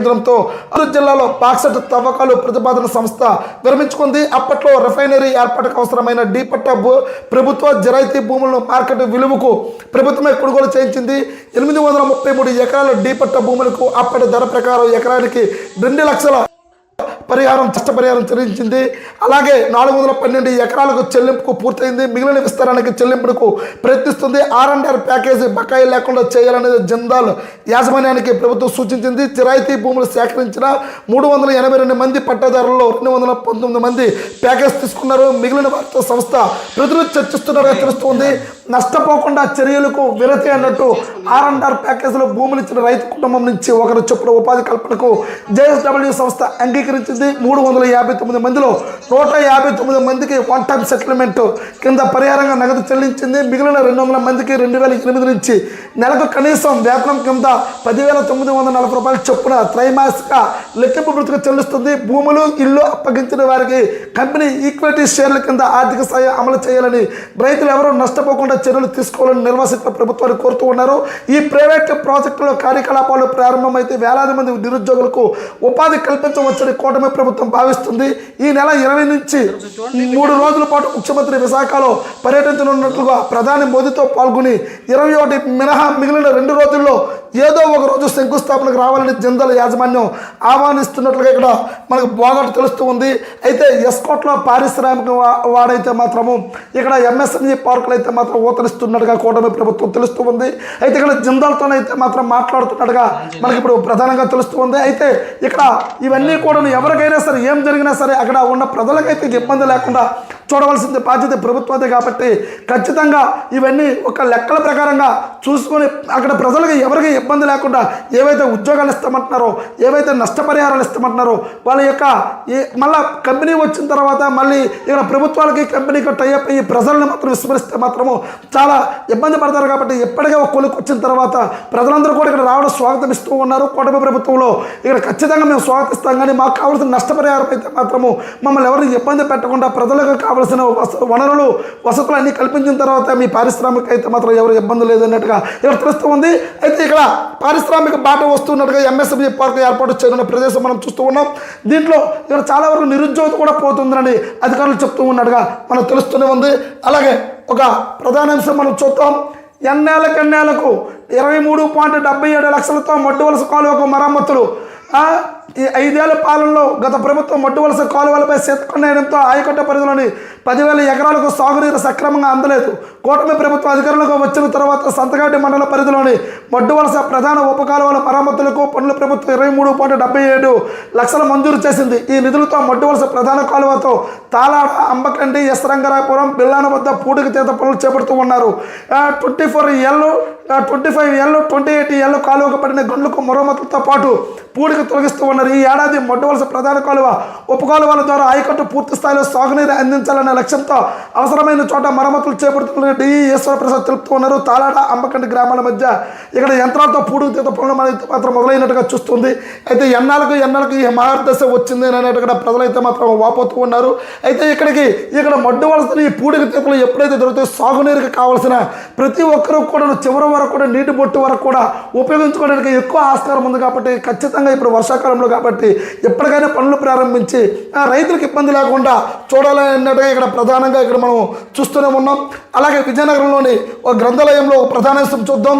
కేంద్రంతో జిల్లాలో బాక్సెట్ తవ్వకాలు ప్రతిపాదన సంస్థ విరమించుకుంది అప్పట్లో రిఫైనరీ ఏర్పాటుకు అవసరమైన డీ భూ ప్రభుత్వ జరాయితీ భూములను మార్కెట్ విలువకు ప్రభుత్వమే కొనుగోలు చేయించింది. ఎనిమిది వందల ముప్పై మూడు ఎకరాల డీ భూములకు అప్పటి ధర ప్రకారం ఎకరానికి రెండు లక్షల పరిహారం నష్టపరిహారం చెల్లించింది. అలాగే నాలుగు వందల పన్నెండు ఎకరాలకు చెల్లింపుకు పూర్తయింది. మిగిలిన విస్తరణకి చెల్లింపుకు ప్రయత్నిస్తుంది. ఆర్ అండ్ ఆర్ ప్యాకేజీ బకాయి లేకుండా చేయాలనేది జిందాల్ యాజమాన్యానికి ప్రభుత్వం సూచించింది. చిరాయితీ భూములు సేకరించిన మూడు వందల ఎనభై రెండు మంది పట్టాదారుల్లో రెండు వందల పంతొమ్మిది మంది ప్యాకేజ్ తీసుకున్నారు. మిగిలిన వార్తా సంస్థ ప్రజలు చర్చిస్తున్నారుగా తెలుస్తుంది. నష్టపోకుండా చర్యలకు విరతి అన్నట్టు ఆర్ అండ్ ఆర్ ప్యాకేజీలో భూములు ఇచ్చిన రైతు కుటుంబం నుంచి ఒకరు చొప్పున ఉపాధి కల్పనకు జేఎస్డబ్ల్యూ సంస్థ అంగీకరించింది. మూడు వందల యాభై తొమ్మిది మందిలో నూట యాభై తొమ్మిది మందికి వన్ టైం సెటిల్మెంట్ కింద పరిహారంగా నగదు చెల్లించింది. మిగిలిన రెండు వందల మందికి రెండు వేల ఎనిమిది నుంచి నెలకు కనీసం వేతనం కింద పదివేల తొమ్మిది వందల నలభై రూపాయల చొప్పున త్రైమాసిక లెక్కింపు మృతికి చెల్లిస్తుంది. భూములు ఇల్లు అప్పగించిన వారికి కంపెనీ ఈక్విటీ షేర్ల కింద ఆర్థిక సాయం అమలు చేయాలని రైతులు ఎవరూ నష్టపోకుండా చర్యలు తీసుకోవాలని నిర్వాసిత ప్రభుత్వాన్ని కోరుతూ ఉన్నారు. ఈ ప్రైవేట్ ప్రాజెక్టులో కార్యకలాపాలు ప్రారంభమైతే వేలాది మంది నిరుద్యోగులకు ఉపాధి కల్పించవచ్చని కూటమి ప్రభుత్వం భావిస్తుంది. ఈ నెల ఇరవై నుంచి మూడు రోజుల పాటు ముఖ్యమంత్రి విశాఖలో పర్యటించనున్నట్లుగా ప్రధాని మోదీతో పాల్గొని ఇరవై ఒకటి మినహా మిగిలిన రెండు రోజుల్లో ఏదో ఒక రోజు శంకుస్థాపనకు రావాలని జిందల్ యాజమాన్యం ఆహ్వానిస్తున్నట్లుగా ఇక్కడ మనకు బాగా తెలుస్తూ ఉంది. అయితే ఎస్కోట్లో పారిశ్రామిక వాడైతే మాత్రము ఇక్కడ ఎంఎస్ఎంఈ పార్కులు అయితే మాత్రం ఊతరిస్తున్నట్టుగా కూటమి ప్రభుత్వం తెలుస్తూ ఉంది. అయితే ఇక్కడ జిందాలతోనైతే మాత్రం మాట్లాడుతున్నట్టుగా మనకి ఇప్పుడు ప్రధానంగా తెలుస్తూ ఉంది. అయితే ఇక్కడ ఇవన్నీ కూడా ఎవరికి ఎవరికైనా సరే ఏం జరిగినా సరే అక్కడ ఉన్న ప్రజలకైతే ఇబ్బంది లేకుండా చూడవలసింది బాధ్యత ప్రభుత్వదే కాబట్టి ఖచ్చితంగా ఇవన్నీ ఒక లెక్కల ప్రకారంగా చూసుకొని అక్కడ ప్రజలకు ఎవరికి ఇబ్బంది లేకుండా ఏవైతే ఉద్యోగాలు ఇస్తామంటున్నారో ఏవైతే నష్టపరిహారాలు ఇస్తామంటున్నారో వాళ్ళ యొక్క ఈ మళ్ళీ కంపెనీ వచ్చిన తర్వాత మళ్ళీ ఇక్కడ ప్రభుత్వాలకి కంపెనీకి టైప్ అయ్యి ప్రజలను మాత్రం విస్మరిస్తే మాత్రము చాలా ఇబ్బంది పడతారు కాబట్టి ఎప్పటికే ఒక కొలుకు వచ్చిన తర్వాత ప్రజలందరూ కూడా ఇక్కడ రావడం స్వాగతం ఇస్తూ ఉన్నారు. కూటమి ప్రభుత్వంలో ఇక్కడ ఖచ్చితంగా మేము స్వాగతిస్తాం. కానీ మాకు కావాల్సిన నష్టపరిహారం అయితే మాత్రము మమ్మల్ని ఎవరిని ఇబ్బంది పెట్టకుండా ప్రజలకు కావాల్సిన వస- వనరులు వసతులు అన్నీ కల్పించిన తర్వాత మీ పారిశ్రామిక అయితే మాత్రం ఎవరు ఇబ్బంది లేదన్నట్టుగా ఇక్కడ తెలుస్తూ ఉంది అయితే ఇక్కడ పారిశ్రామిక బాట వస్తున్నట్టుగా ఎంఎస్ఎంఈ పార్క్ ఏర్పాటు చేయనున్న ప్రదేశం మనం చూస్తూ ఉన్నాం. దీంట్లో ఇక్కడ చాలా వరకు నిరుద్యోగత కూడా పోతుందని అధికారులు చెప్తూ ఉన్నట్టుగా మనకు తెలుస్తూనే ఉంది. అలాగే ఒక ప్రధాన అంశం మనం చూద్దాం. ఎన్నేళ్ళ కన్నేళ్ళకు ఇరవై మూడు పాయింట్ డెబ్బై ఏడు లక్షలతో మడ్డు వలస కాలువకు మరమ్మతులు. ఈ ఐదేళ్ళ పాలనలో గత ప్రభుత్వం మడ్డు వలస కాలువలపై సేతకొండేయడంతో ఆయకట్ట పరిధిలోని పదివేల ఎకరాలకు సాగునీరు సక్రమంగా అందలేదు. కూటమి ప్రభుత్వం అధికారంలోకి వచ్చిన తర్వాత సంతకాటి మండల పరిధిలోని మడ్డు వలస ప్రధాన ఉపకాలువల మరమ్మతులకు పనుల ప్రభుత్వం ఇరవై మూడు పాయింట్ డెబ్బై ఏడు లక్షలు మంజూరు చేసింది. ఈ నిధులతో మడ్డు వలస ప్రధాన కాలువతో తాలాడ అంబకండి ఎస్ రంగరాపురం బిల్లాన వద్ద పూడిక చేత పనులు చేపడుతూ ఉన్నారు. Twenty four L twenty five L twenty eight L కాలువకు పడిన గండ్లకు మరమ్మతులతో పాటు పూడిక తొలగిస్తూ ఉన్నారు ఈ ఏడాది మొట్టవలస ప్రధాన కాలువ ఉపకాలువల ద్వారా ఆయకట్టు పూర్తి స్థాయిలో సాగునీరు అందించాలనే లక్ష్యంతో అవసరమైన చోట మరమ్మతులు చేపడుతున్న డిఈ ఈశ్వర ప్రసాద్ తెలుపుతూ ఉన్నారు. తాలాడ అంబకండి గ్రామాల మధ్య ఇక్కడ యంత్రాలతో పూడిక తీత పనులు మనైతే మాత్రం మొదలైనట్టుగా చూస్తుంది. అయితే ఎన్నాళ్ళకు ఎన్నాళ్ళకు ఈ మహర్దశ వచ్చింది అనేట్టుగా ప్రజలైతే మాత్రం వాపోతూ ఉన్నారు. అయితే ఇక్కడికి ఇక్కడ మడ్డు వలసని ఈ పూడిక తీతలు ఎప్పుడైతే దొరుకుతాయో సాగునీరుకి కావాల్సిన ప్రతి ఒక్కరూ కూడా చివరి వరకు కూడా నీటి బొట్టు వరకు కూడా ఉపయోగించుకోవడానికి ఎక్కువ ఆస్కారం ఉంది కాబట్టి ఖచ్చితంగా ఇప్పుడు వర్షాకాలంలో కాబట్టి ఎప్పటికైనా పనులు ప్రారంభించి రైతులకు ఇబ్బంది లేకుండా చూడాలన్నట్టుగా ఇక్కడ ప్రధానంగా ఇక్కడ మనం చూస్తూనే ఉన్నాం. అలాగే విజయనగరంలోని ఒక గ్రంథాలయంలో ఒక ప్రధానాంశం చూద్దాం.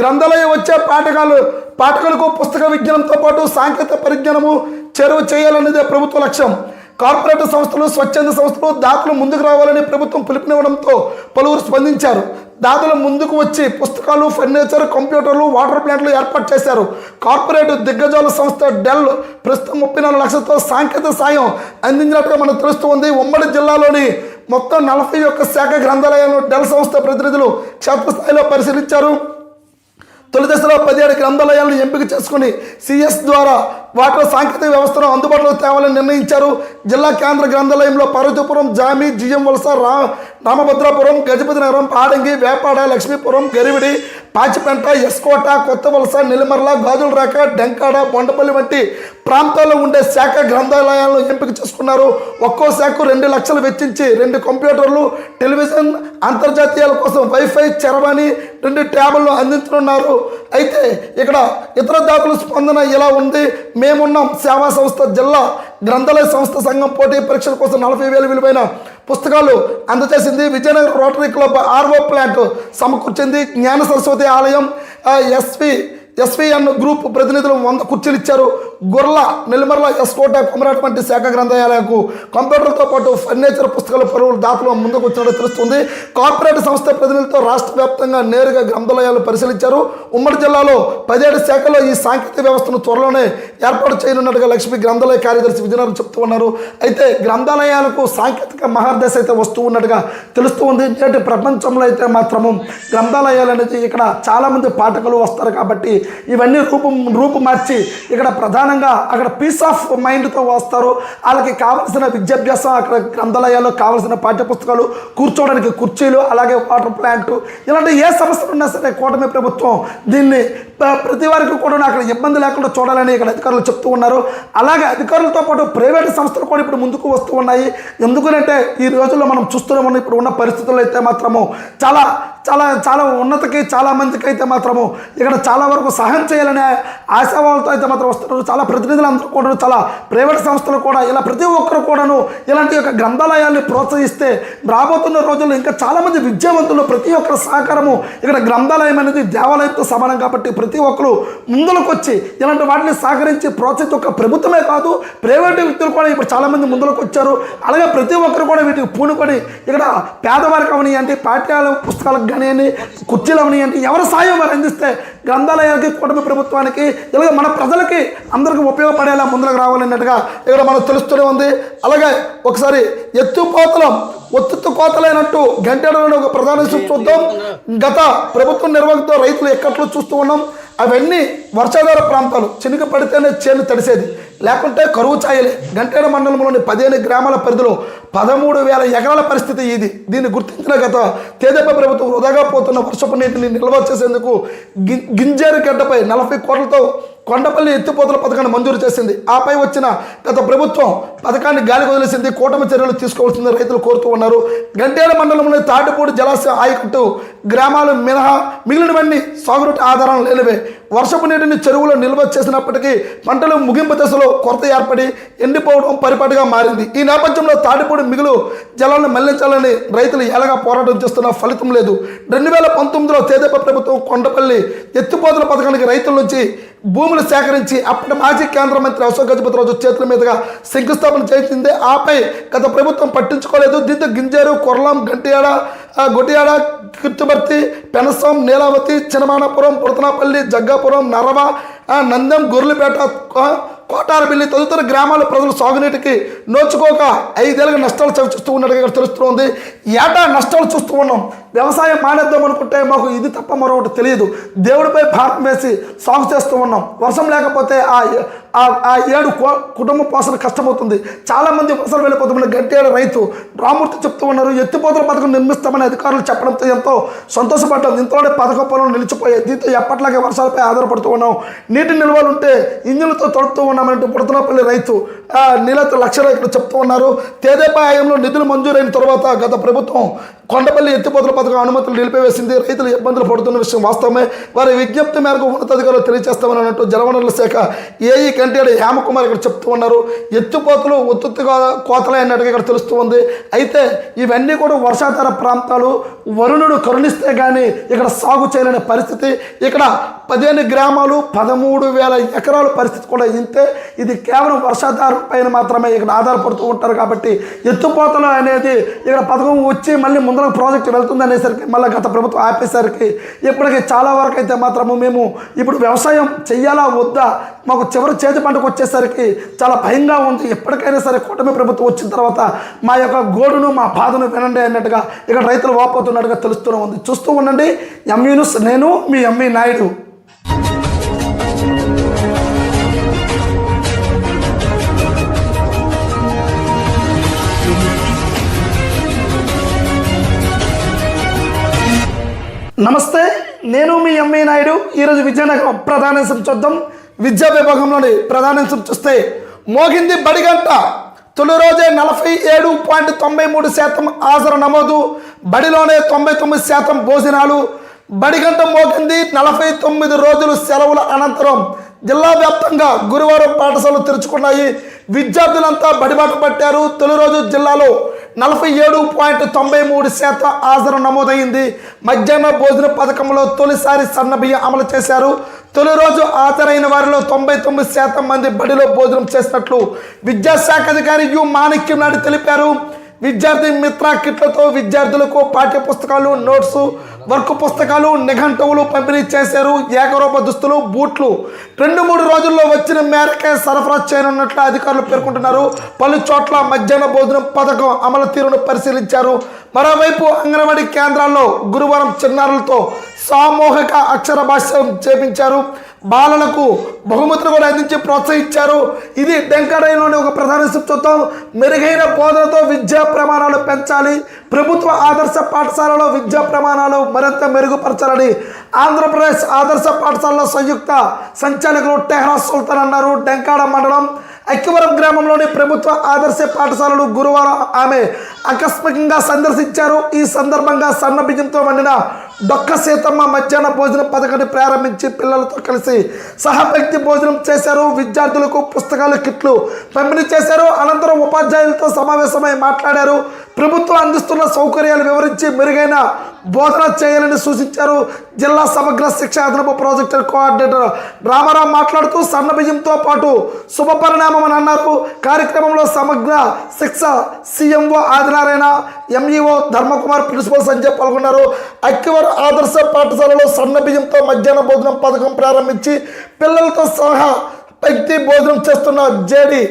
గ్రంథాలయం వచ్చే పాఠకాలు పాఠకులకు పుస్తక విజ్ఞానంతో పాటు సాంకేతిక పరిజ్ఞానము చేరువ చేయాలనేదే ప్రభుత్వ లక్ష్యం. కార్పొరేట్ సంస్థలు స్వచ్ఛంద సంస్థలు దాతలు ముందుకు రావాలని ప్రభుత్వం పిలుపునివ్వడంతో పలువురు స్పందించారు. దాదులు ముందుకు వచ్చి పుస్తకాలు ఫర్నిచర్ కంప్యూటర్లు వాటర్ ప్లాంట్లు ఏర్పాటు చేశారు. కార్పొరేట్ దిగ్గజాల సంస్థ డెల్ ప్రస్తుతం ముప్పై నాలుగు లక్షలతో సాంకేతిక సాయం అందించినట్టుగా మనకు తెలుస్తూ ఉంది ఉమ్మడి జిల్లాలోని మొత్తం నలభై ఒక్క శాఖ గ్రంథాలయాలను డెల్ సంస్థ ప్రతినిధులు క్షేత్రస్థాయిలో పరిశీలించారు. తొలి దశలో పదిహేడు గ్రంథాలయాలను ఎంపిక చేసుకుని సిఎస్ ద్వారా వాటిలో సాంకేతిక వ్యవస్థను అందుబాటులో తేవాలని నిర్ణయించారు. జిల్లా కేంద్ర గ్రంథాలయంలో పార్వతీపురం జామి జిఎం వలస రా రామభద్రాపురం గజపతి నగరం పాడంగి వేపాడ లక్ష్మీపురం గరివిడి పాచిపెంట ఎస్కోట కొత్త వలస నెల్లిమర్ల గాజులరేఖ డెంకాడ బొండపల్లి వంటి ప్రాంతాల్లో ఉండే శాఖ గ్రంథాలయాలను ఎంపిక చేసుకున్నారు. ఒక్కో శాఖకు రెండు లక్షలు వెచ్చించి రెండు కంప్యూటర్లు టెలివిజన్ అంతర్జాతీయాల కోసం వైఫై చరవాణి రెండు ట్యాబ్లను అందించనున్నారు. అయితే ఇక్కడ ఇతర దాతల స్పందన ఇలా ఉంది. మేమున్నాం సేవా సంస్థ జిల్లా గ్రంథాలయ సంస్థ సంఘం పోటీ పరీక్షల కోసం నలభై వేలు విలువైన పుస్తకాలు అందజేసింది. Vizianagaram rotary club RO plant సమకూర్చింది. Gnana Saraswati ఆలయం ఎస్వి ఎస్విఎన్ గ్రూప్ ప్రతినిధులు వంద కుర్చీలు ఇచ్చారు. గుర్ల నెల్లిమర్ల ఎస్కోట కొమరాట్ వంటి శాఖ గ్రంథాలయాలకు కంప్యూటర్తో పాటు ఫర్నిచర్ పుస్తకాల పరువులు దాతలు ముందుకు వచ్చినట్టు తెలుస్తుంది. కార్పొరేట్ సంస్థ ప్రతినిధులతో రాష్ట్ర వ్యాప్తంగా నేరుగా గ్రంథాలయాలు పరిశీలించారు. ఉమ్మడి జిల్లాలో పదిహేడు శాఖల్లో ఈ సాంకేతిక వ్యవస్థను త్వరలోనే ఏర్పాటు చేయనున్నట్టుగా లక్ష్మి గ్రంథాలయ కార్యదర్శి విజయనగరం చెప్తూ ఉన్నారు. అయితే గ్రంథాలయాలకు సాంకేతిక మహాదశ అయితే వస్తూ ఉన్నట్టుగా తెలుస్తూ ఉంది. నేటి ప్రపంచంలో అయితే మాత్రము గ్రంథాలయాలు అనేది ఇక్కడ చాలామంది పాఠకులు వస్తారు కాబట్టి ఇవన్నీ రూపం రూపు మార్చి ఇక్కడ ప్రధానంగా అక్కడ పీస్ ఆఫ్ మైండ్తో వస్తారు. వాళ్ళకి కావాల్సిన విద్యాభ్యాసం అక్కడ గ్రంథాలయాల్లో కావాల్సిన పాఠ్యపుస్తకాలు కూర్చోవడానికి కుర్చీలు అలాగే వాటర్ ప్లాంట్ ఇలాంటి ఏ సమస్యలు ఉన్నా సరే కూటమి ప్రభుత్వం దీన్ని ప్రతి వారికి కూడా అక్కడ ఇబ్బంది లేకుండా చూడాలని ఇక్కడ అధికారులు చెప్తూ ఉన్నారు. అలాగే అధికారులతో పాటు ప్రైవేట్ సంస్థలు కూడా ఇప్పుడు ముందుకు వస్తూ ఉన్నాయి. ఎందుకంటే ఈ రోజుల్లో మనం చూస్తున్నాం ఇప్పుడు ఉన్న పరిస్థితుల్లో అయితే మాత్రము చాలా చాలా చాలా ఉన్నతకి చాలా మందికి అయితే మాత్రము ఇక్కడ చాలా వరకు సహాయం చేయాలనే ఆశావాలతో అయితే మాత్రం వస్తున్నారు. చాలా ప్రతినిధులు అందరూ కూడా చాలా ప్రైవేట్ సంస్థలు కూడా ఇలా ప్రతి ఒక్కరు కూడాను ఇలాంటి యొక్క గ్రంథాలయాల్ని ప్రోత్సహిస్తే రాబోతున్న రోజుల్లో ఇంకా చాలామంది విద్యావంతులు ప్రతి ఒక్కరి సహకారము ఇక్కడ గ్రంథాలయం అనేది దేవాలయంతో సమానం కాబట్టి ప్రతి ఒక్కరు ముందులకు వచ్చి ఇలాంటి వాటిని సహకరించి ప్రోత్సహించి ఒక ప్రభుత్వమే కాదు ప్రైవేటు వ్యక్తులు కూడా ఇప్పుడు చాలామంది ముందులకు వచ్చారు అలాగే ప్రతి ఒక్కరు కూడా వీటికి పూనుకొని ఇక్కడ పేదవారికి అంటే పాఠ్యాల పుస్తకాలకు కానివ్వండి కుర్చీలు అవనియండి ఎవరి సాయం వారు అందిస్తే గ్రంథాలయానికి కుటుంబ ప్రభుత్వానికి ఇలాగే మన ప్రజలకి అందరికీ ఉపయోగపడేలా ముందుకు రావాలన్నట్టుగా ఇక్కడ మనకు తెలుస్తూనే ఉంది. అలాగే ఒకసారి ఎత్తు ఎత్తుపోతలం ఒత్తుత్తు కోతలైనట్టు గంటలోని ఒక ప్రధాన చూద్దాం. గత ప్రభుత్వం నిర్వహణతో రైతులు ఎక్కట్లో చూస్తూ ఉన్నాం. అవన్నీ వర్షాధార ప్రాంతాలు చినుక పడితేనే చేను తడిసేది. లేకుంటే కరువు ఛాయలే. గంటేడ మండలంలోని పదిహేను గ్రామాల పరిధిలో పదమూడు వేల ఎకరాల పరిస్థితి ఇది. దీన్ని గుర్తించిన గత తేదెప్ప ప్రభుత్వం వృధాగా పోతున్న వర్షపు నీటిని నిల్వ చేసేందుకు గి గింజేరు గడ్డపై నలభై కోట్లతో కొండపల్లి ఎత్తిపోతల పథకాన్ని మంజూరు చేసింది. ఆపై వచ్చిన గత ప్రభుత్వం పథకాన్ని గాలి వదిలేసింది. కూటమి చర్యలు తీసుకోవాల్సింది రైతులు కోరుతూ ఉన్నారు. గంటేల మండలంలోని తాటిపూడి జలాశయ ఆయకట్టు గ్రామాలు మినహా మిగిలినవన్నీ సాగునీటి ఆధారం లేనివే. వర్షపు నీటిని చెరువులో నిల్వ చేసినప్పటికీ పంటలు ముగింపు దశలో కొరత ఏర్పడి ఎండిపోవడం పరిపాటుగా మారింది. ఈ నేపథ్యంలో తాటిపూడి మిగులు జలాలను మళ్ళించాలని రైతులు ఎలాగా పోరాటం చేస్తున్నా ఫలితం లేదు. రెండు వేల పంతొమ్మిదిలో తేదేప ప్రభుత్వం కొండపల్లి ఎత్తిపోతల పథకానికి రైతుల నుంచి భూములు సేకరించి అప్పటి మాజీ కేంద్ర మంత్రి అశోక్ గజపతిరాజు చేతుల మీదుగా శంకుస్థాపన చేసింది ఆపై గత ప్రభుత్వం పట్టించుకోలేదు. దీంతో గింజారు కొరలాం గంటియాడ గొటియాడ కిర్తుబర్తి పెనసం నీలావతి చినమానపురం పురతనాపల్లి జగ్గాపురం నరవ నందం నందెం కోటారబిల్లి తదితర గ్రామాల ప్రజలు సాగునీటికి నోచుకోక ఐదేళ్ళకి నష్టాలు చవిచూస్తూ ఉన్నట్టుగా ఇక్కడ తెలుస్తుంది ఏటా నష్టాలు చూస్తూ ఉన్నాం? వ్యవసాయం మానేద్దాం అనుకుంటే మాకు ఇది తప్ప మరొకటి తెలియదు. దేవుడిపై భారం వేసి సాగు చేస్తూ ఉన్నాం. వర్షం లేకపోతే ఆ ఆ- ఏడు కో- కుటుంబ పోషణ కష్టమవుతుంది. చాలామంది వర్షాలు గట్టి గంటేడు రైతు రామూర్తి చెప్తూ ఉన్నారు ఎత్తిపోతల పథకం నిర్మిస్తామని అధికారులు చెప్పడంతో ఎంతో సంతోషపడ్డాం. ఇంతలోనే పథకం పనులు నిలిచిపోయాయి దీంతో ఎప్పట్లాగే వర్షాలపై ఆధారపడుతూ ఉన్నాం. నీటి నిల్వలు ఉంటే ఇంజన్లతో తొడుతూ ఉన్నామంటూ పుడతనపల్లి రైతు ఆ, నీలతో లక్షలు ఇక్కడ చెప్తూ ఉన్నారు. తేదేపాయంలో నిధులు మంజూరైన తర్వాత గత ప్రభుత్వం కొండపల్లి ఎత్తిపోతల పథకం అనుమతులు నిలిపివేసింది. రైతులు ఇబ్బందులు పడుతున్న విషయం వాస్తవమే. వారి విజ్ఞప్తి మేరకు ఉన్నతాధికారులు తెలియజేస్తామని అన్నట్టు జలవనరుల శాఖ ఏఈ కంటేడు హేమకుమార్ ఇక్కడ చెప్తూ ఉన్నారు. ఎత్తుపోతలు ఒత్తుగా కోతలే అన్నట్టుగా ఇక్కడ తెలుస్తూ ఉంది. అయితే ఇవన్నీ కూడా వర్షాధార ప్రాంతాలు వరుణుడు కరుణిస్తే కానీ ఇక్కడ సాగు చేయలేని పరిస్థితి. ఇక్కడ పదిహేను గ్రామాలు పదమూడు వేల ఎకరాల పరిస్థితి కూడా ఇంతే. ఇది కేవలం వర్షాధారం పైన మాత్రమే ఇక్కడ ఆధారపడుతూ ఉంటారు కాబట్టి ఎత్తుపోతలు అనేది ఇక్కడ పథకం వచ్చి మళ్ళీ ముందర ప్రాజెక్ట్ వెళ్తుందని అనేసరికి మళ్ళీ గత ప్రభుత్వం ఆపేసరికి ఇప్పటికి చాలా వరకు అయితే మాత్రము మేము ఇప్పుడు వ్యవసాయం చెయ్యాలా వద్దా? మాకు చివరి చేతి పంటకు వచ్చేసరికి చాలా భయంగా ఉంది. ఎప్పటికైనా సరే కూటమి ప్రభుత్వం వచ్చిన తర్వాత మా యొక్క గోడును మా బాధను వినండి అన్నట్టుగా ఇక్కడ రైతులు వాపోతున్నట్టుగా తెలుస్తూనే ఉంది. చూస్తూ ఉండండి. ఎంఈ నేను మీ ఎంఈ నాయుడు. నమస్తే నేను మీ ఎంఏ నాయుడు. ఈరోజు విజయనగరం ప్రధానాంశం చూద్దాం. విద్యా విభాగంలోని ప్రధానాంశం చూస్తే మోగింది బడిగంట. తొలి రోజే నలభై ఏడు పాయింట్ తొంభై మూడు శాతం హాజరు నమోదు. బడిలోనే తొంభై తొమ్మిది శాతం భోజనాలు. బడిగంట మోగింది నలభై తొమ్మిది రోజులు సెలవుల అనంతరం. జిల్లా వ్యాప్తంగా గురువారం పాఠశాలలు తెరుచుకున్నాయి. విద్యార్థులంతా బడిబాట పట్టారు. తొలి రోజు జిల్లాలో నలభై ఏడు పాయింట్ తొంభై మూడు శాతం హాజరు నమోదైంది. మధ్యాహ్న భోజన పథకంలో తొలిసారి సన్నబియ్యం అమలు చేశారు. తొలి రోజు హాజరైన వారిలో తొంభై తొమ్మిది శాతం మంది బడిలో భోజనం చేసినట్లు విద్యాశాఖ అధికారి యు మాణిక్యం నాయుడు తెలిపారు. విద్యార్థి మిత్ర కిట్లతో విద్యార్థులకు పాఠ్య పుస్తకాలు నోట్స్ వర్క్ పుస్తకాలు నిఘంటువులు పంపిణీ చేశారు ఏకరూప దుస్తులు బూట్లు. రెండు మూడు రోజుల్లో వచ్చిన మేరకే సరఫరా చేయనున్నట్లు అధికారులు పేర్కొంటున్నారు. పలు చోట్ల మధ్యాహ్న భోజనం పథకం అమలు తీరును పరిశీలించారు. మరోవైపు అంగన్వాడీ కేంద్రాల్లో గురువారం చిన్నారులతో సామూహిక అక్షర భాష్యం చేపించారు. బాలలకు బహుమతులు కూడా అందించి ప్రోత్సహించారు. ఇది డెంకడైలోని ఒక ప్రధాన చూద్దాం మెరుగైన బోధనతో విద్యా ప్రమాణాలు పెంచాలి. ప్రభుత్వ ఆదర్శ పాఠశాలలో విద్యా ప్రమాణాలు మరింత మెరుగుపరచాలని ఆంధ్రప్రదేశ్ ఆదర్శ పాఠశాలలో సంయుక్త సంచాలకులు టెహ్రా సుల్తాన్ అన్నారు. డెంకాడ మండలం అక్కివరం గ్రామంలోని ప్రభుత్వ ఆదర్శ పాఠశాలలు గురువారం ఆమె ఆకస్మికంగా సందర్శించారు. ఈ సందర్భంగా సన్న బియ్యంతో వండిన డొక్క సీతమ్మ మధ్యాహ్న భోజన పథకాన్ని ప్రారంభించి పిల్లలతో కలిసి సహవ్యక్తి భోజనం చేశారు. విద్యార్థులకు పుస్తకాలు కిట్లు పంపిణీ చేశారు. అనంతరం ఉపాధ్యాయులతో సమావేశమై మాట్లాడారు. ప్రభుత్వం అందిస్తున్న సౌకర్యాలు వివరించి మెరుగైన బోధన చేయాలని సూచించారు. జిల్లా సమగ్ర శిక్ష అదనపు ప్రాజెక్టు కోఆర్డినేటర్ రామారావు మాట్లాడుతూ సన్న బియ్యంతో పాటు శుభ పరిణామం అని అన్నారు. కార్యక్రమంలో Samagra Shiksha CMO Adinarayana MEO Dharmakumar principal Sanjay పాల్గొన్నారు. అక్కివర్ ఆదర్శ పాఠశాలలో సన్న బియ్యంతో మధ్యాహ్న భోజనం పథకం ప్రారంభించి పిల్లలతో సహా వ్యక్తి భోజనం చేస్తున్న జేడి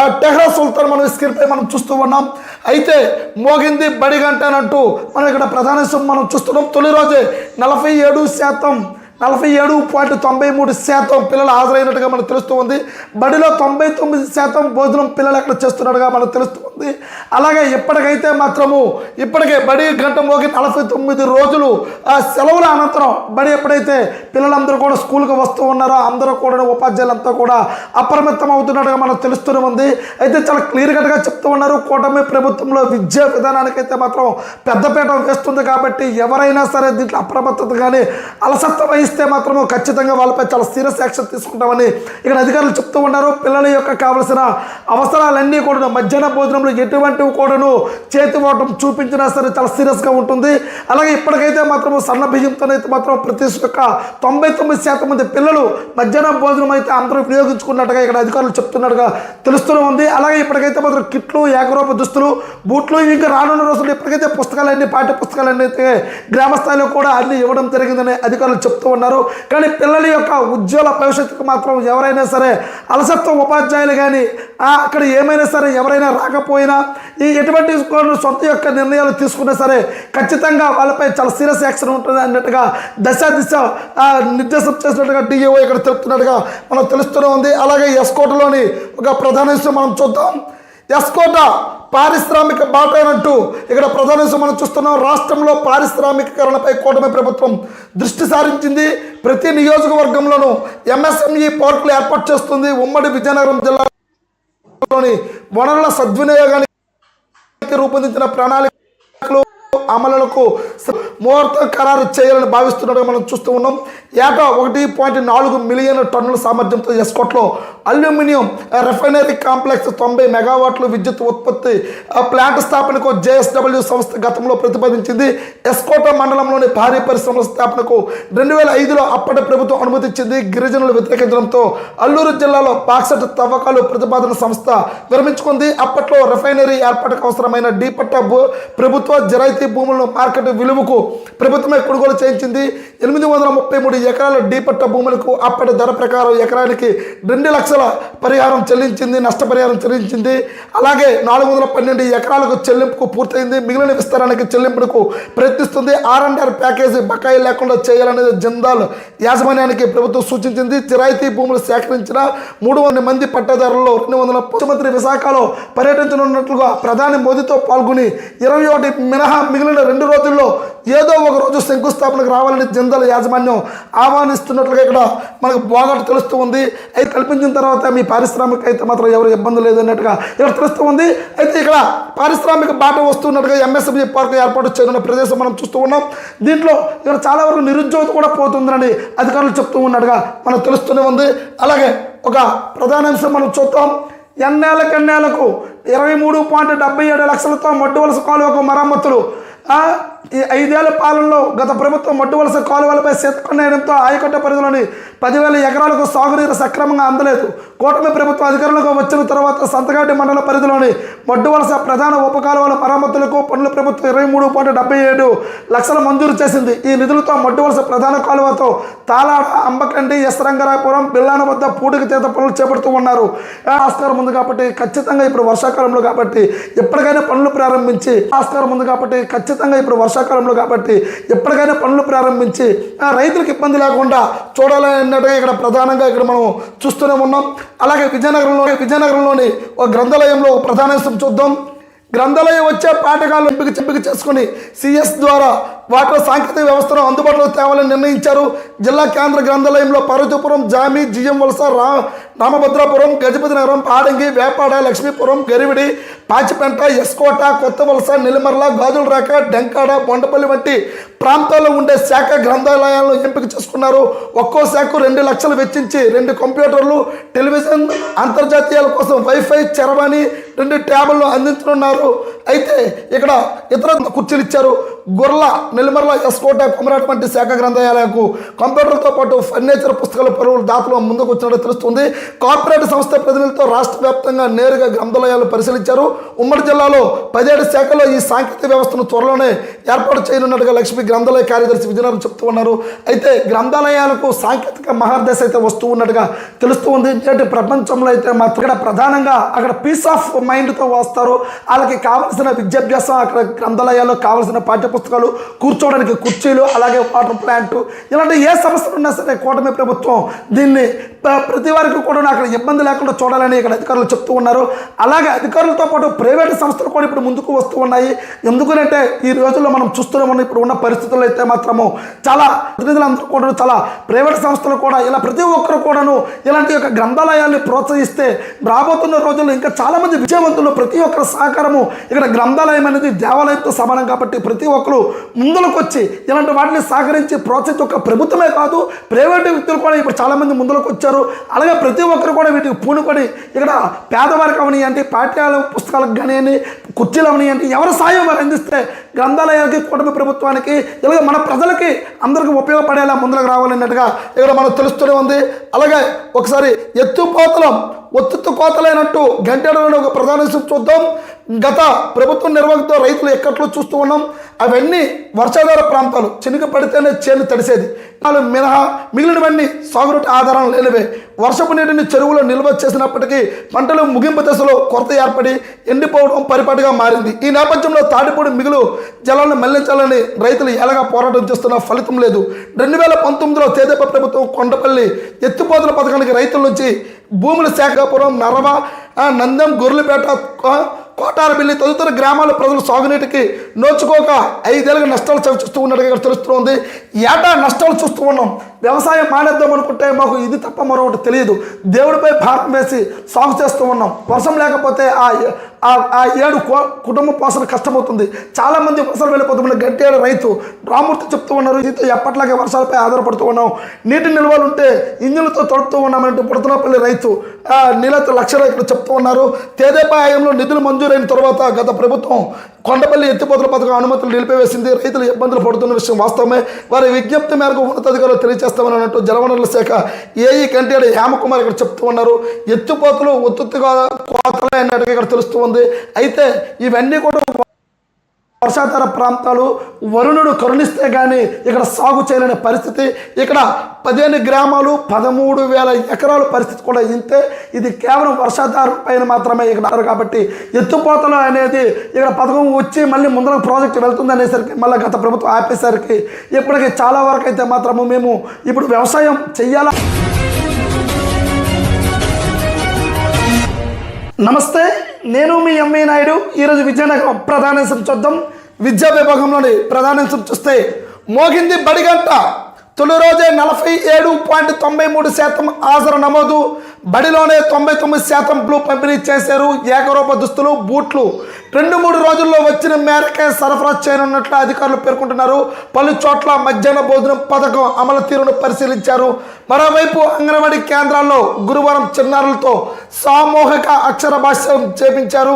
ఆ టెహ్రా సుల్తాన్ మనం స్క్రీన్పై మనం చూస్తూ ఉన్నాం. అయితే మోగింది బడి అంటూ మనం ఇక్కడ ప్రధాన మనం చూస్తున్నాం. తొలి రోజే నలభై ఏడు శాతం నలభై ఏడు పాయింట్ తొంభై మూడు శాతం పిల్లలు హాజరైనట్టుగా మనకు తెలుస్తూ ఉంది బడిలో తొంభై తొమ్మిది శాతం భోజనం పిల్లలు ఎక్కడ చేస్తున్నట్టుగా మనకు తెలుస్తూ ఉంది అలాగే ఇప్పటికైతే మాత్రము ఇప్పటికే బడి గంట మోగి నలభై తొమ్మిది రోజులు ఆ సెలవుల అనంతరం బడి ఎప్పుడైతే పిల్లలందరూ కూడా స్కూల్కి వస్తూ ఉన్నారో అందరూ కూడా ఉపాధ్యాయులంతా కూడా అప్రమత్తం అవుతున్నట్టుగా మనకు తెలుస్తూనే ఉంది. అయితే చాలా క్లియర్ కట్గా చెప్తూ ఉన్నారు. కూటమి ప్రభుత్వంలో విద్యా విధానానికి అయితే మాత్రం పెద్దపీట వేస్తుంది కాబట్టి ఎవరైనా సరే దీంట్లో అప్రమత్తత కానీ అలసత్వం ఇస్తే మాత్రము ఖచ్చితంగా వాళ్ళపై చాలా సీరియస్ యాక్షన్ తీసుకుంటామని ఇక్కడ అధికారులు చెప్తూ ఉన్నారు. పిల్లల యొక్క కావలసిన అవసరాలన్నీ కూడా మధ్యాహ్న భోజనంలో ఎటువంటివి కూడాను చేతి ఓటం చూపించినా సరే చాలా సీరియస్గా ఉంటుంది. అలాగే ఇప్పటికైతే మాత్రము సన్న బియ్యంతోనైతే మాత్రం ప్రతి ఒక్క తొంభై తొమ్మిది శాతం మంది పిల్లలు మధ్యాహ్న భోజనం అయితే అందరూ వినియోగించుకున్నట్టుగా ఇక్కడ అధికారులు చెప్తున్నట్టుగా తెలుస్తూనే ఉంది. అలాగే ఇప్పటికైతే మాత్రం కిట్లు ఏకరూప దుస్తులు బూట్లు ఇంకా రానున్న రోజుల్లో ఇప్పటికైతే పుస్తకాలన్నీ పాఠ్య పుస్తకాలన్నీ అయితే గ్రామ స్థాయిలో కూడా అన్ని ఇవ్వడం జరిగిందని అధికారులు చెప్తూ ఉన్నారు. కానీ పిల్లల యొక్క ఉజ్వల భవిష్యత్తుకు మాత్రం ఎవరైనా సరే అలసత్వ ఉపాధ్యాయులు కానీ అక్కడ ఏమైనా సరే ఎవరైనా రాకపోయినా ఈ ఎటువంటి సొంత యొక్క నిర్ణయాలు తీసుకున్నా సరే ఖచ్చితంగా వాళ్ళపై చాలా సీరియస్ యాక్షన్ ఉంటుంది అన్నట్టుగా దశ దిశ నిర్దేశం చేసినట్టుగా డిఏఓ ఇక్కడ తెలుపుతున్నట్టుగా మనకు తెలుస్తూనే ఉంది. అలాగే ఎస్కోటలోని ఒక ప్రధాన విషయం మనం చూద్దాం. ఎస్కోట పారిశ్రామిక బాటనంటూ ఇక్కడ ప్రధాన మనం చూస్తున్నాం. రాష్ట్రంలో పారిశ్రామికీకరణపై కూటమి ప్రభుత్వం దృష్టి సారించింది. ప్రతి నియోజకవర్గంలోనూ ఎంఎస్ఎంఈ పార్కులు ఏర్పాటు చేస్తుంది. ఉమ్మడి విజయనగరం జిల్లాలోని వనరుల సద్వినియోగానికి రూపొందించిన ప్రణాళికలు అమలులకు ముహూర్తం ఖరారు చేయాలని భావిస్తున్నట్టుగా మనం చూస్తూ ఉన్నాం. ఏటా ఒకటి పాయింట్ నాలుగు మిలియన్ టన్నుల సామర్థ్యంతో ఎస్కోట్లో అల్యూమినియం రిఫైనరీ కాంప్లెక్స్ తొంభై మెగావాట్లు విద్యుత్ ఉత్పత్తి ప్లాంట్ స్థాపనకు జేఎస్డబ్ల్యూ సంస్థ గతంలో ప్రతిపాదించింది. ఎస్కోట మండలంలోని భారీ పరిశ్రమల స్థాపనకు రెండు వేల ఐదులో అప్పటి ప్రభుత్వం అనుమతించింది గిరిజనులు వ్యతిరేకించడంతో అల్లూరు జిల్లాలో బాక్సెట్ తవ్వకాలు ప్రతిపాదన సంస్థ విరమించుకుంది. అప్పట్లో రిఫైనరీ ఏర్పాటుకు అవసరమైన డీపట్ట భూ- ప్రభుత్వ జరాయితీ భూములను మార్కెట్ విలువకు ప్రభుత్వమే కొనుగోలు చేయించింది. ఎనిమిది వందల ముప్పై మూడు ఎకరాల డీ పట్టా భూములకు అప్పటి ధర ప్రకారం ఎకరానికి రెండు లక్షల పరిహారం చెల్లించింది నష్టపరిహారం చెల్లించింది. అలాగే నాలుగు వందల పన్నెండు ఎకరాలకు చెల్లింపుకు పూర్తయింది. మిగిలిన విస్తరణకి చెల్లింపునకు ప్రయత్నిస్తుంది. ఆర్ అండ్ ఆర్ ప్యాకేజీ బకాయి లేకుండా చేయాలనేది జిందాల్ యాజమాన్యానికి ప్రభుత్వం సూచించింది. చిరాయితీ భూములు సేకరించిన మూడు వందల మంది పట్టాదారులలో రెండు వందల ముఖ్యమంత్రి విశాఖలో పర్యటించనున్నట్లుగా ప్రధాని మోదీతో పాల్గొని ఇరవై ఒకటి మినహా మిగిలిన రెండు రోజుల్లో ఏదో ఒక రోజు శంకుస్థాపనకు రావాలని జిందల యాజమాన్యం ఆహ్వానిస్తున్నట్లుగా ఇక్కడ మనకు బాగా తెలుస్తూ ఉంది. అయితే కల్పించిన తర్వాత మీ పారిశ్రామిక అయితే మాత్రం ఎవరు ఇబ్బంది లేదన్నట్టుగా ఇక్కడ తెలుస్తూ ఉంది. అయితే ఇక్కడ పారిశ్రామిక బాట వస్తున్నట్టుగా ఎంఎస్ఎంఈ పార్క్ ఏర్పాటు చేయనున్న ప్రదేశం మనం చూస్తూ ఉన్నాం. దీంట్లో ఇక్కడ చాలా వరకు నిరుద్యోగత కూడా పోతుందని అధికారులు చెప్తూ ఉన్నట్టుగా మనకు తెలుస్తూనే ఉంది. అలాగే ఒక ప్రధాన అంశం మనం చూద్దాం. ఎన్నేళ్ళకన్నేళ్ళకు ఇరవై మూడు పాయింట్ డెబ్బై ఏడు లక్షలతో మడ్డు వలస కాలువకు మరమ్మతులు. ఈ ఐదేళ్ళ పాలనలో గత ప్రభుత్వం మడ్డు వలస కాలువలపై సేతకొనేయడంతో ఆయకట్ట పరిధిలోని పదివేల ఎకరాలకు సాగునీరు సక్రమంగా అందలేదు. కూటమి ప్రభుత్వం అధికారంలోకి వచ్చిన తర్వాత సంతగాటి మండల పరిధిలోని మడ్డు వలస ప్రధాన ఉపకాలువల మరమ్మతులకు పనుల ప్రభుత్వం ఇరవై మూడు పాయింట్ డెబ్బై ఏడు లక్షలు మంజూరు చేసింది. ఈ నిధులతో మడ్డు వలస ప్రధాన కాలువతో తాలాడ అంబకండి ఎస్ రంగరాపురం బిల్లాన వద్ద పూడిక చేత పనులు చేపడుతూ ఉన్నారు. ఆ ఆస్కారం ఉంది కాబట్టి ఖచ్చితంగా ఇప్పుడు వర్షాకాలంలో కాబట్టి ఎప్పటికైనా పనులు ప్రారంభించి ఆస్కారం ఉంది కాబట్టి ఖచ్చితంగా ఇప్పుడు వర్షాకాలంలో కాబట్టి ఎప్పటికైనా పనులు ప్రారంభించి రైతులకు ఇబ్బంది లేకుండా చూడాలన్నట్టుగా ఇక్కడ ప్రధానంగా ఇక్కడ మనం చూస్తూనే ఉన్నాం. అలాగే విజయనగరంలో విజయనగరంలోని ఒక గ్రంథాలయంలో ఒక ప్రధాన చూద్దాం. గ్రంథాలయం వచ్చే పాఠకాలు ఎంపిక చెంపిక చేసుకుని సిఎస్ ద్వారా వాటిలో సాంకేతిక వ్యవస్థను అందుబాటులో తేవాలని నిర్ణయించారు. జిల్లా కేంద్ర గ్రంథాలయంలో పార్వతీపురం జామి జిఎం వలస రా రామభద్రాపురం గజపతి నగరం పాడంగి వేపాడ లక్ష్మీపురం గరివిడి పాచిపెంట ఎస్కోట కొత్త వలస నెల్లిమర్ల గాజుల రేఖ డెంకాడ బొండపల్లి వంటి ప్రాంతాల్లో ఉండే శాఖ గ్రంథాలయాలను ఎంపిక చేసుకున్నారు. ఒక్కో శాఖ రెండు లక్షలు వెచ్చించి రెండు కంప్యూటర్లు టెలివిజన్ అంతర్జాతీయాల కోసం వైఫై చరవాణి రెండు ట్యాబులను అందించనున్నారు. అయితే ఇక్కడ ఇతర కుర్చీలు ఇచ్చారు. గుర్ల నెల్లిమర్ల ఎస్కోట కుమరాట వంటి శాఖ గ్రంథాలయాలకు కంప్యూటర్తో పాటు ఫర్నిచర్ పుస్తకాల పరువులు దాతలు ముందుకు వచ్చినట్టు తెలుస్తుంది. కార్పొరేట్ సంస్థ ప్రతినిధులతో రాష్ట్ర వ్యాప్తంగా నేరుగా గ్రంథాలయాలు పరిశీలించారు. ఉమ్మడి జిల్లాలో పదిహేడు శాఖల్లో ఈ సాంకేతిక వ్యవస్థను త్వరలోనే ఏర్పాటు చేయనున్నట్టుగా లక్ష్మి గ్రంథాలయ కార్యదర్శి విజయనగరం చెప్తూ ఉన్నారు. అయితే గ్రంథాలయాలకు సాంకేతిక మహాదశ అయితే వస్తూ ఉన్నట్టుగా తెలుస్తూ ఉంది. నేటి ప్రపంచంలో అయితే మాత్రం ఇక్కడ ప్రధానంగా అక్కడ పీస్ ఆఫ్ మైండ్తో వస్తారు. వాళ్ళకి కావలసిన విద్యాభ్యాసం అక్కడ గ్రంథాలయాల్లో కావలసిన పాఠ్యపుస్తకాలు కూర్చోవడానికి కుర్చీలు అలాగే వాటర్ ప్లాంట్. ఇలాంటి ఏ సమస్యలు ఉన్నా సరే కూటమి ప్రభుత్వం దీన్ని ప్రతి వారికి కూడా అక్కడ ఇబ్బంది లేకుండా చూడాలని ఇక్కడ అధికారులు చెప్తూ ఉన్నారు. అలాగే అధికారులతో పాటు ప్రైవేట్ సంస్థలు కూడా ఇప్పుడు ముందుకు వస్తూ ఉన్నాయి. ఎందుకంటే ఈ రోజుల్లో మనం చూస్తున్నాం ఇప్పుడు ఉన్న పరిస్థితుల్లో అయితే మాత్రము చాలా ప్రతినిధులందరూ కూడా చాలా ప్రైవేట్ సంస్థలు కూడా ఇలా ప్రతి ఒక్కరు కూడాను ఇలాంటి యొక్క గ్రంథాలయాల్ని ప్రోత్సహిస్తే రాబోతున్న రోజుల్లో ఇంకా చాలా మంది విజయవంతులు ప్రతి ఒక్కరి సహకారము ఇక్కడ గ్రంథాలయం అనేది దేవాలయంతో సమానం కాబట్టి ప్రతి ఒక్కరు ముందులకు వచ్చి ఇలాంటి వాటిని సహకరించి ప్రోత్సహించి ఒక ప్రభుత్వమే కాదు ప్రైవేటు వ్యక్తులు కూడా ఇప్పుడు చాలామంది ముందులకు వచ్చారు అలాగే ప్రతి ఒక్కరు కూడా వీటికి పూనుకొని ఇక్కడ పేదవారికి అంటే పాఠ్యాల పుస్తకాలకు కానివ్వండి కుర్చీలు అవనియండి ఎవరి సాయం వారు అందిస్తే గ్రంథాలయాలకి కుటుంబ ప్రభుత్వానికి ఇలాగే మన ప్రజలకి అందరికీ ఉపయోగపడేలా ముందుకు రావాలన్నట్టుగా ఇక్కడ మనకు తెలుస్తూనే ఉంది. అలాగే ఒకసారి ఎత్తుపోతలం ఒత్తుత్తు కోతలైనట్టు గంటెడలో ఒక ప్రధాన చూద్దాం. గత ప్రభుత్వం నిర్వహణతో రైతులు ఎక్కట్లో చూస్తూ ఉన్నాం. అవన్నీ వర్షాధార ప్రాంతాలు. చినుక పడితేనే చేను తడిసేది. వాళ్ళు మినహా మిగిలినవన్నీ సాగునీటి ఆధారం లేనివే. వర్షపు నీటిని చెరువులో నిల్వ చేసినప్పటికీ పంటలు ముగింపు దశలో కొరత ఏర్పడి ఎండిపోవడం పరిపాటిగా మారింది. ఈ నేపథ్యంలో తాడిపూడి మిగులు జలాలను మళ్ళించాలని రైతులు ఎలాగా పోరాటం చేస్తున్నా ఫలితం లేదు. రెండు వేల పంతొమ్మిదిలో తేదేప ప్రభుత్వం కొండపల్లి ఎత్తిపోతల పథకానికి రైతుల నుంచి భూముల శాఖాపురం నరవ నందం గొర్రెలపేట కోటారబిల్లి తదితర గ్రామాల ప్రజలు సాగునీటికి నోచుకోక ఐదేళ్ళకి నష్టాలు చవిచూస్తూ ఉన్నట్టుగా ఇక్కడ తెలుస్తుంది ఏటా నష్టాలు చూస్తూ ఉన్నాం? వ్యవసాయం మానేద్దాం అనుకుంటే మాకు ఇది తప్ప మరొకటి తెలియదు. దేవుడిపై భారం వేసి సాగు చేస్తూ ఉన్నాం. వర్షం లేకపోతే ఆ ఆ- ఏడు కో- కుటుంబ పోషణ కష్టమవుతుంది. చాలామంది వర్షాలు వెళ్ళిపోతుందని గట్టి ఏడు రైతు రామూర్తి చెప్తూ ఉన్నారు ఇది ఎప్పట్లాగే వర్షాలపై ఆధారపడుతూ ఉన్నాం నీటి నిల్వలు ఉంటే ఇంజన్లతో తడుపుతూ ఉన్నామంటూ పుడతనపల్లి రైతు నీళ్ళతో లక్ష రైతులు చెప్తూ ఉన్నారు. తేదేపాయంలో నిధులు మంజూరైన తర్వాత గత ప్రభుత్వం కొండపల్లి ఎత్తిపోతల పథకం అనుమతులు నిలిపివేసింది. రైతులు ఇబ్బందులు పడుతున్న విషయం వాస్తవమే. వారి విజ్ఞప్తి మేరకు ఉన్నతాధికారులు తెలియజేస్తామని అన్నట్టు జలవనరుల శాఖ ఏఈ కంటేడు హేమకుమార్ ఇక్కడ చెప్తూ ఉన్నారు. ఎత్తిపోతలు ఒత్తుగా కోతలే అన్నట్టుగా ఇక్కడ తెలుస్తూ ఉంది. అయితే ఇవన్నీ కూడా వర్షాధార ప్రాంతాలు వరుణుడు కరుణిస్తే కానీ ఇక్కడ సాగు చేయలేని పరిస్థితి. ఇక్కడ పదిహేను గ్రామాలు పదమూడు వేల ఎకరాల పరిస్థితి కూడా ఇంతే. ఇది కేవలం వర్షాధార పైన మాత్రమే ఇక్కడ కాబట్టి ఎత్తుపోతలు అనేది ఇక్కడ పథకం వచ్చి మళ్ళీ ముందర ప్రాజెక్ట్ వెళ్తుంది అనేసరికి మళ్ళీ గత ప్రభుత్వం ఆపేసరికి ఇప్పటికి చాలా వరకు అయితే మాత్రము మేము ఇప్పుడు వ్యవసాయం చెయ్యాలా? నమస్తే నేను మీ ఎంవి నాయుడు. ఈరోజు విజయనగరం ప్రధాన చూద్దాం విద్యా విభాగంలోని ప్రధానాంశం చూస్తే మోగింది బడిగంట. తొలి రోజే నలభై ఏడు పాయింట్ తొంభై మూడు శాతం హాజరు నమోదు. బడిలోనే తొంభై తొమ్మిది శాతం బ్లూ పంపిణీ చేశారు ఏకరూప దుస్తులు బూట్లు. రెండు మూడు రోజుల్లో వచ్చిన మేరకే సరఫరా చేయనున్నట్లు అధికారులు పేర్కొంటున్నారు. పలు చోట్ల మధ్యాహ్న భోజనం పథకం అమలు తీరును పరిశీలించారు. మరోవైపు అంగన్వాడీ కేంద్రాల్లో గురువారం చిన్నారులతో సామూహిక అక్షర భాష్యం చేపించారు.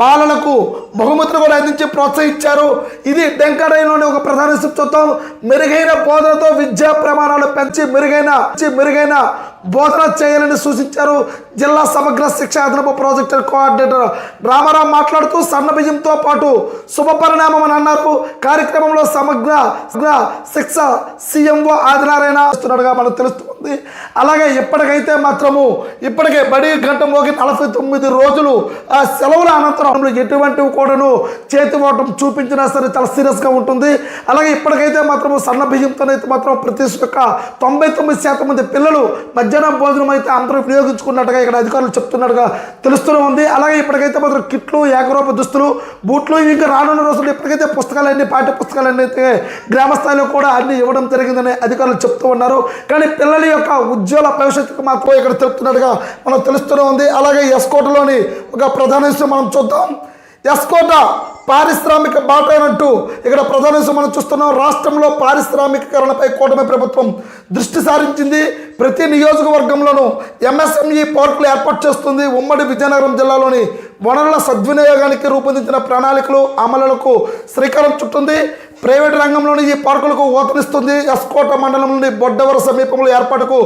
బాలలకు బహుమతులు కూడా అందించి ప్రోత్సహించారు. ఇది డెంకడైలోని ఒక ప్రధాన చూద్దాం మెరుగైన బోధనతో విద్యా ప్రమాణాలు పెంచి మెరుగైన మెరుగైన బోధన చేయాలని సూచించారు జిల్లా సమగ్ర శిక్ష అదనపు ప్రాజెక్టు కోఆర్డినేటర్ రామారావు మాట్లాడుతూ సన్న బియ్యంతో పాటు శుభపరిణామం అని అన్నారు. కార్యక్రమంలో సమగ్ర శిక్ష సీఎంఓ ఆదినారాయణ ఇస్తున్నట్టుగా మనకు తెలుస్తుంది అలాగే ఇప్పటికైతే మాత్రము ఇప్పటికే బడి గంట మోగి నలభై తొమ్మిది రోజులు ఆ సెలవుల అనంతరం ఎటువంటివి కూడాను చేతి ఓటం చూపించినా సరే చాలా సీరియస్గా ఉంటుంది. అలాగే ఇప్పటికైతే మాత్రము సన్న బియ్యంతోనైతే మాత్రం ప్రతి ఒక్క తొంభై తొమ్మిది శాతం మంది పిల్లలు మధ్యాహ్నం భోజనం అయితే అందరూ వినియోగించుకున్నట్టుగా ఇక్కడ అధికారులు చెప్తున్నట్టుగా తెలుస్తూనే ఉంది. అలాగే ఇప్పటికైతే మాత్రం కిట్లు ఏకరూప దుస్తులు బూట్లు ఇంకా రానున్న రోజుల్లో ఇప్పటికైతే పుస్తకాలన్నీ పాఠ్య పుస్తకాలన్నీ అయితే గ్రామ స్థాయిలో కూడా అన్ని ఇవ్వడం జరిగిందని అధికారులు చెప్తూ ఉన్నారు. కానీ పిల్లలు యొక్క ఉజ్వల భవిష్యత్తుకు మాత్రం ఇక్కడ తెలుపుతున్నట్టుగా మనకు తెలుస్తూనే ఉంది. అలాగే ఎస్కోటలోని ఒక ప్రధాన విషయం మనం చూద్దాం. ఎస్కోట పారిశ్రామిక బాట అయినట్టు ఇక్కడ ప్రధాన విషయం మనం చూస్తున్నాం. రాష్ట్రంలో పారిశ్రామికీకరణపై కూటమి ప్రభుత్వం దృష్టి సారించింది. ప్రతి నియోజకవర్గంలోనూ ఎంఎస్ఎంఈ పార్కులు ఏర్పాటు చేస్తుంది. ఉమ్మడి విజయనగరం జిల్లాలోని వనరుల సద్వినియోగానికి రూపొందించిన ప్రణాళికలు అమలులకు శ్రీకారం చుట్టుంది. ప్రైవేట్ రంగంలోని ఈ పార్కులకు ఊతనిస్తుంది ఎస్కోట మండలంలోని బొడ్డవర సమీపంలో ఏర్పాటుకు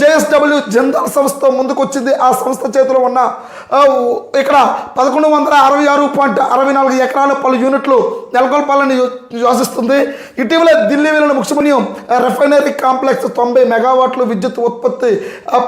జేఎస్డబ్ల్యూ జిందాల్ సంస్థ ముందుకొచ్చింది. ఆ సంస్థ చేతిలో ఉన్న ఇక్కడ పదకొండు వందల అరవై ఆరు పాయింట్ అరవై నాలుగు ఎకరాల పలు యూనిట్లు నెలకొల్పాలని యోచిస్తుంది. ఇటీవల ఢిల్లీ వెళ్ళిన ముఖ్యమనియం రిఫైనరీ కాంప్లెక్స్ తొంభై మెగావాట్లు విద్యుత్ ఉత్పత్తి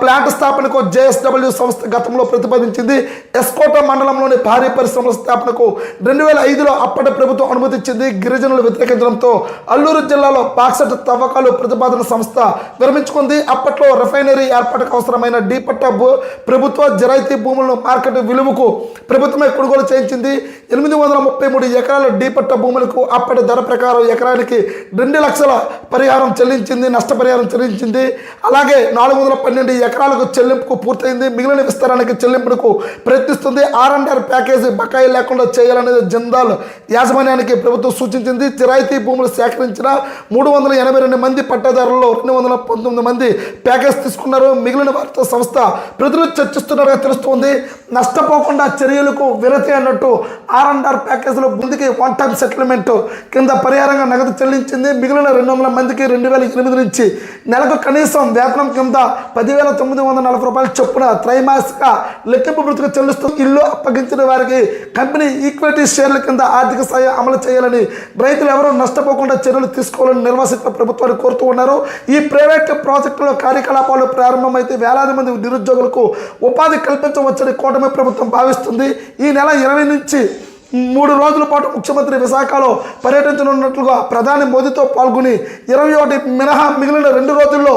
ప్లాంట్ స్థాపనకు జేఎస్డబ్ల్యూ సంస్థ గతంలో ప్రతిపాదించింది. ఎస్కోట మండలంలోని భారీ పరిశ్రమల స్థాపనకు రెండు వేల ఐదులో అప్పటి ప్రభుత్వం అనుమతించింది గిరిజనులు వ్యతిరేకించడంతో అల్లూరు జిల్లాలో బాక్సెట్ తవ్వకాలు ప్రతిపాదన సంస్థ విరమించుకుంది అప్పట్లో రిఫైనరీ ఏర్పాటుకు అవసరమైన డీ భూ ప్రభుత్వ జరాయితీ భూములను మార్కెట్ విలువకు ప్రభుత్వమే కొనుగోలు చేయించింది. ఎనిమిది వందల ముప్పై మూడు ఎకరాల డీ భూములకు అప్పటి ధర ప్రకారం ఎకరానికి రెండు లక్షల పరిహారం చెల్లించింది నష్టపరిహారం చెల్లించింది. అలాగే నాలుగు వందల పన్నెండు ఎకరాలకు చెల్లింపుకు పూర్తయింది. మిగిలిన విస్తరణకి చెల్లింపుకు ప్రయత్నిస్తుంది. ఆర్ అండ్ ఆర్ ప్యాకేజీ బకాయి లేకుండా చేయాలనేది జిందాల్ యాజమాన్యానికి ప్రభుత్వం సూచించింది. రాయితీ భూములు సేకరించిన మూడు వందల ఎనభై రెండు మంది పట్టాదారుల్లో రెండు వందల పంతొమ్మిది మంది ప్యాకేజ్ తీసుకున్నారు. మిగిలిన వార్తా సంస్థ ప్రజలు చర్చిస్తున్నట్టుగా తెలుస్తోంది. నష్టపోకుండా చర్యలకు విరతి అన్నట్టు ఆర్ అండ్ ఆర్ ప్యాకేజీలో ముందుకి వన్ టైం సెటిల్మెంట్ కింద పరిహారంగా నగదు చెల్లించింది. మిగిలిన రెండు వందల మందికి రెండు వేల ఎనిమిది నుంచి నెలకు కనీసం వేతనం కింద పదివేల తొమ్మిది వందల నలభై రూపాయలు చొప్పున త్రైమాసిక లెక్కింపు మృతికి చెల్లిస్తూ ఇల్లు అప్పగించిన వారికి కంపెనీ ఈక్విటీ షేర్ల కింద ఆర్థిక సాయం అమలు చేయాలని రైతులు ఎవరూ నష్టపోకుండా చర్యలు తీసుకోవాలని నిర్వాసిత ప్రభుత్వాన్ని కోరుతూ ఉన్నారు. ఈ ప్రైవేట్ ప్రాజెక్టుల కార్యకలాపాలు ప్రారంభమైతే వేలాది మంది నిరుద్యోగులకు ఉపాధి కల్పించవచ్చని కూటమి ప్రభుత్వం భావిస్తుంది. ఈ నెల ఇరవై నుంచి మూడు రోజుల పాటు ముఖ్యమంత్రి విశాఖలో పర్యటించనున్నట్లుగా ప్రధాని మోదీతో పాల్గొని ఇరవై ఒకటి మినహా మిగిలిన రెండు రోజుల్లో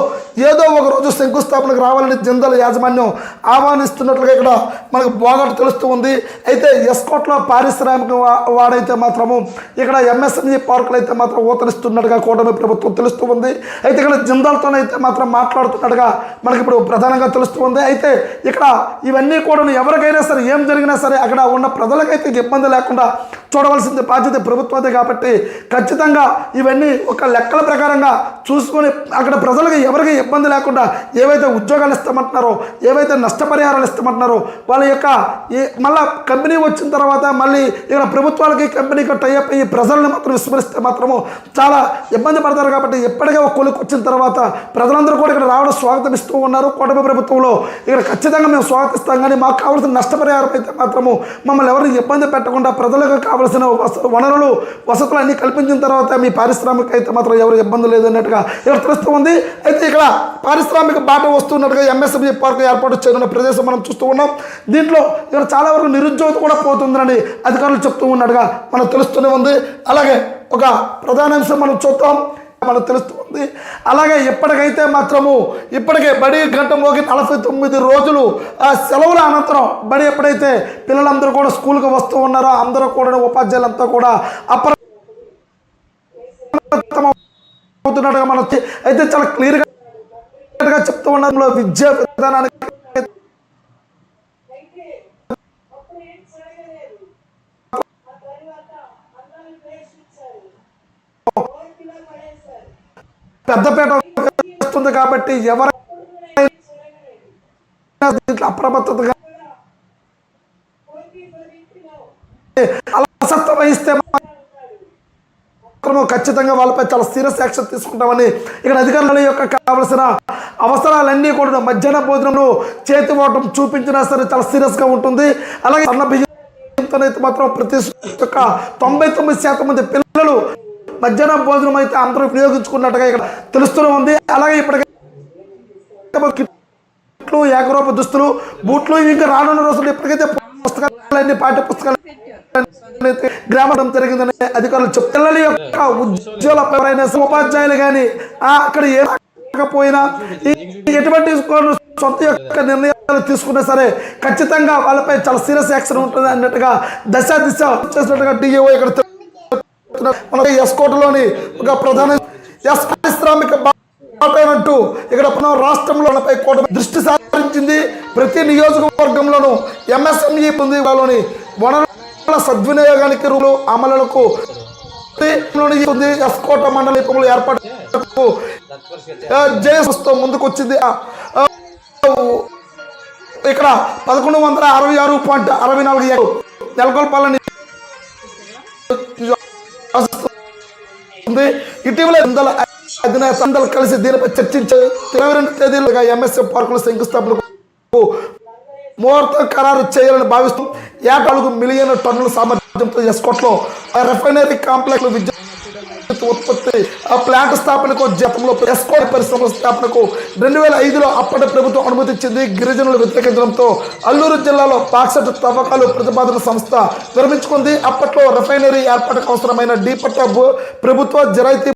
ఏదో ఒక రోజు శంకుస్థాపనకు రావాలని జిందల్ యాజమాన్యం ఆహ్వానిస్తున్నట్లుగా ఇక్కడ మనకు బాగా తెలుస్తూ ఉంది. అయితే ఎస్కోట్లో పారిశ్రామిక వాడైతే మాత్రము ఇక్కడ ఎంఎస్ఎంఈ పార్కులు అయితే మాత్రం ఊతరిస్తున్నట్టుగా కూటమి ప్రభుత్వం తెలుస్తూ ఉంది. అయితే ఇక్కడ జిందాల్తోనైతే మాత్రం మాట్లాడుతున్నట్టుగా మనకి ఇప్పుడు ప్రధానంగా తెలుస్తూ ఉంది. అయితే ఇక్కడ ఇవన్నీ కూడా ఎవరికైనా సరే ఏం జరిగినా సరే అక్కడ ఉన్న ప్రజలకైతే ఇబ్బంది లేకుండా 생각한다. చూడవలసింది బాధ్యత ప్రభుత్వదే కాబట్టి ఖచ్చితంగా ఇవన్నీ ఒక లెక్కల ప్రకారంగా చూసుకొని అక్కడ ప్రజలకు ఎవరికి ఇబ్బంది లేకుండా ఏవైతే ఉద్యోగాలు ఇస్తామంటున్నారో ఏవైతే నష్టపరిహారాలు ఇస్తామంటున్నారో వాళ్ళ యొక్క ఈ మళ్ళా కంపెనీ వచ్చిన తర్వాత మళ్ళీ ఇక్కడ ప్రభుత్వాలకి కంపెనీకి టైప్ అయ్యి ప్రజలను మాత్రం విస్మరిస్తే మాత్రము చాలా ఇబ్బంది పడతారు కాబట్టి ఎప్పటికే ఒక కొలుకు వచ్చిన తర్వాత ప్రజలందరూ కూడా ఇక్కడ రావడం స్వాగతం ఇస్తూ ఉన్నారు. కూటమి ప్రభుత్వంలో ఇక్కడ ఖచ్చితంగా మేము స్వాగతిస్తాం. కానీ మాకు కావాల్సిన నష్టపరిహారం అయితే మాత్రము మమ్మల్ని ఎవరిని ఇబ్బంది పెట్టకుండా ప్రజలకు కావలసిన వస- వనరులు వసతులు అన్నీ కల్పించిన తర్వాత మీ పారిశ్రామిక అయితే మాత్రం ఎవరు ఇబ్బంది లేదన్నట్టుగా ఇక్కడ తెలుస్తూ ఉంది. అయితే ఇక్కడ పారిశ్రామిక బాట వస్తున్నట్టుగా ఎంఎస్ఎంఈ పార్క్ ఏర్పాటు చేయనున్న ప్రదేశం మనం చూస్తూ ఉన్నాం. దీంట్లో ఇక్కడ చాలా వరకు నిరుద్యోగత కూడా పోతుందని అధికారులు చెప్తూ ఉన్నట్టుగా మనకు తెలుస్తూనే ఉంది. అలాగే ఒక ప్రధాన అంశం మనం చూద్దాం. మనకు తెలుస్తుంది. అలాగే ఎప్పటికైతే మాత్రము ఇప్పటికే బడి గంట మోగి నలభై తొమ్మిది రోజులు ఆ సెలవుల అనంతరం బడి ఎప్పుడైతే పిల్లలందరూ కూడా స్కూల్కి వస్తూ ఉన్నారో అందరూ కూడా ఉపాధ్యాయులంతా కూడా అప్ర అవుతున్నట్టుగా మనం అయితే చాలా క్లియర్గా చెప్తూ ఉన్నాం. విద్యా విధానానికి పెద్దపేట వస్తుంది కాబట్టి ఎవరైనా దీంట్లో అప్రమత్తతగా అలసత్వం వహిస్తే ఖచ్చితంగా వాళ్ళపై చాలా సీరియస్ యాక్షన్ తీసుకుంటామని ఇక్కడ అధికారుల యొక్క కావలసిన అవసరాలన్నీ కూడా మధ్యాహ్న భోజనంలో చేతి ఓటం చూపించినా సరే చాలా సీరియస్గా ఉంటుంది. అలాగే సన్న బియ్యంతోనైతే మాత్రం ప్రతి ఒక్క తొంభై తొమ్మిది శాతం మంది పిల్లలు మధ్యాహ్న భోజనం అయితే అందరూ వినియోగించుకున్నట్టుగా ఇక్కడ తెలుస్తూనే ఉంది. అలాగే ఇప్పటికే కిట్లు ఏకరూప దుస్తులు బూట్లు ఇంకా రానున్న రోజులు ఇప్పటికైతే పుస్తకాలన్నీ పాఠ్య పుస్తకాలు గ్రామం జరిగిందని అధికారులు చెప్తారు పిల్లల యొక్క ఉద్యోగుల ఎవరైనా ఉపాధ్యాయులు కానీ అక్కడ ఏ రాకపోయినా ఎటువంటి సొంత యొక్క నిర్ణయాలు తీసుకున్నా సరే ఖచ్చితంగా వాళ్ళపై చాలా సీరియస్ యాక్షన్ ఉంటుంది అన్నట్టుగా దశ దిశ చేసినట్టుగా డిఏఓ ఇక్కడ చెప్తున్నారు. మన ఎస్కోటలోని ఒక ప్రధాన ఎస్ పారిశ్రామిక అంటూ ఇక్కడ రాష్ట్రంలో దృష్టి సారించింది. ప్రతి నియోజకవర్గంలోనూ ఎంఎస్ఎంఈ ఉంది. వాళ్ళని వనరుల సద్వినియోగానికి రూలు అమలులకు ఎస్కోట మండలికంలో ఏర్పాటు జయస్తో ముందుకు వచ్చింది ఇక్కడ పదకొండు వందల అరవై ఆరు పాయింట్ అరవై నాలుగు నెలకొల్పాలని ఉంది. ఇటీవల వందల అధినేత అందరూ కలిసి దీనిపై చర్చించే ఇరవై రెండు తేదీలుగా ఎంఎస్ఎఫ్ పార్కుల శంకుస్థాపనకు ముహూర్తం ఖరారు చేయాలని భావిస్తూ ఏటా నాలుగు మిలియన్ టన్నుల సామర్థ్యంతో ఎస్కోట్లో రిఫైనరీ కాంప్లెక్స్ విద్యుత్ ఉత్పత్తి ఆ ప్లాంట్ స్థాపనకు గతంలో ఎస్కోడ్ పరిశ్రమల స్థాపనకు రెండు వేల ఐదులో అప్పటి ప్రభుత్వం అనుమతించింది గిరిజనులు వ్యతిరేకించడంతో అల్లూరు జిల్లాలో బాక్సెట్ తవ్వకాలు ప్రతిపాదన సంస్థ నిర్మించుకుంది అప్పట్లో రిఫైనరీ ఏర్పాటుకు అవసరమైన డీపట్ట ప్రభుత్వ జరాయితీ